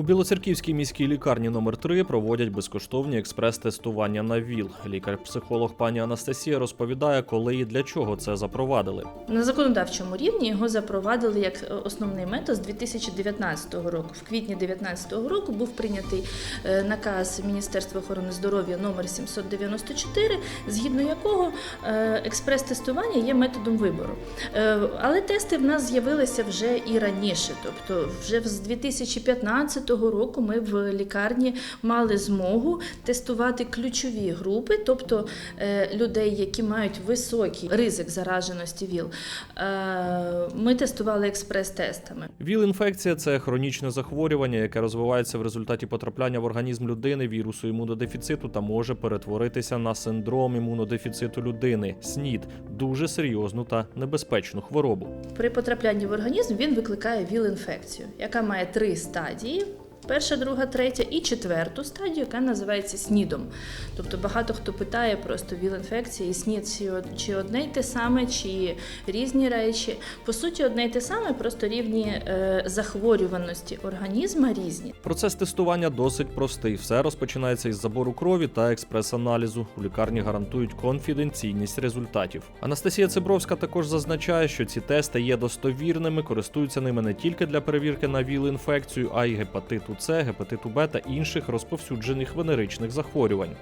У Білоцерківській міській лікарні номер 3 проводять безкоштовні експрес-тестування на ВІЛ. Лікар-психолог пані Анастасія розповідає, коли і для чого це запровадили. На законодавчому рівні його запровадили як е, основний метод з 2019 року. В квітні 2019 року був прийнятий е, наказ Міністерства охорони здоров'я номер 794, згідно якого е, експрес-тестування є методом вибору. Але тести в нас з'явилися вже і раніше, тобто вже з 2015 року ми в лікарні мали змогу тестувати ключові групи, тобто е, людей, які мають високий ризик зараженості ВІЛ. Е, Ми тестували експрес-тестами. ВІЛ-інфекція це хронічне захворювання, яке розвивається в результаті потрапляння в організм людини вірусу імунодефіциту та може перетворитися на синдром імунодефіциту людини СНІД, дуже серйозну та небезпечну хворобу. При потраплянні в організм він викликає ВІЛ-інфекцію, яка має три стадії. Перша, друга, третя і четверту стадію, яка називається снідом. Тобто багато хто питає просто ВІЛ-інфекція і снід чи одне й те саме, чи різні речі. По суті, одне й те саме, просто рівні е, захворюваності організму різні. Процес тестування досить простий. Все розпочинається із забору крові та експрес-аналізу. У лікарні гарантують конфіденційність результатів. Анастасія Цибровська також зазначає, що ці тести є достовірними, користуються ними не тільки для перевірки на ВІЛ-інфекцію, а й гепатиту С, гепатиту Б та інших розповсюджених венеричних захворювань.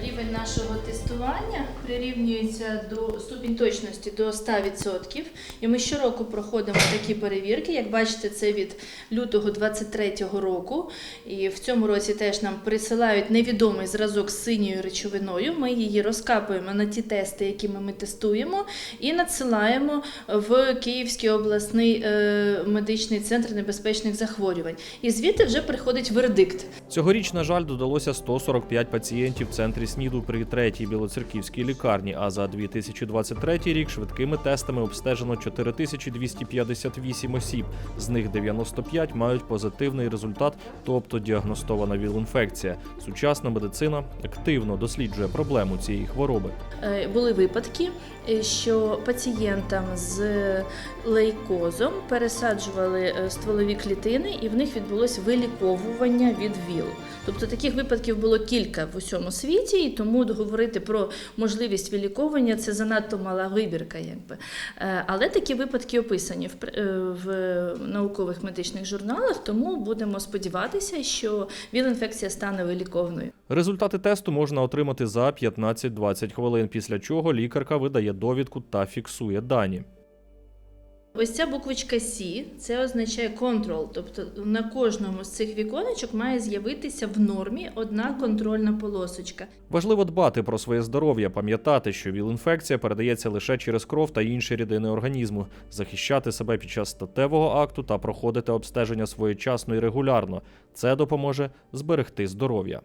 Рівень нашого тестування прирівнюється до ступінь точності до 100%. І ми щороку проходимо такі перевірки. Як бачите, це від лютого 23-го року. І в цьому році теж нам присилають невідомий зразок з синьою речовиною. Ми її розкапуємо на ті тести, які ми тестуємо, і надсилаємо в Київський обласний е, медичний центр небезпечних захворювань. І звідти вже приходить вердикт. Цьогоріч, на жаль, додалося 145 пацієнтів в центрі СНІДу при третій білоцерківській лікарні. А за 2023 рік швидкими тестами обстежено 4258 осіб. З них 95 мають позитивний результат, тобто діагностована ВІЛ-інфекція. Сучасна медицина активно досліджує проблему цієї хвороби. Е, Були випадки, е, що пацієнтам з лейкозом пересаджували е, стволові клітини, і в них відбулось виліковування від ВІЛ. Тобто таких випадків було кілька в усьому світі, і тому говорити про можливість виліковування це занадто мала вибірка, якби. Е, Але такі випадки описані в, е, в наукових медичних журналах, тому будемо сподіватися, що ВІЛ-інфекція стане виліковною. Результати тесту можна отримати за 15-20 хвилин, після чого лікарка видає довідку та фіксує дані. Ось ця буквочка Сі це означає control, тобто на кожному з цих віконечок має з'явитися в нормі одна контрольна полосочка. Важливо дбати про своє здоров'я, пам'ятати, що ВІЛ-інфекція передається лише через кров та інші рідини організму, захищати себе під час статевого акту та проходити обстеження своєчасно і регулярно. Це допоможе зберегти здоров'я.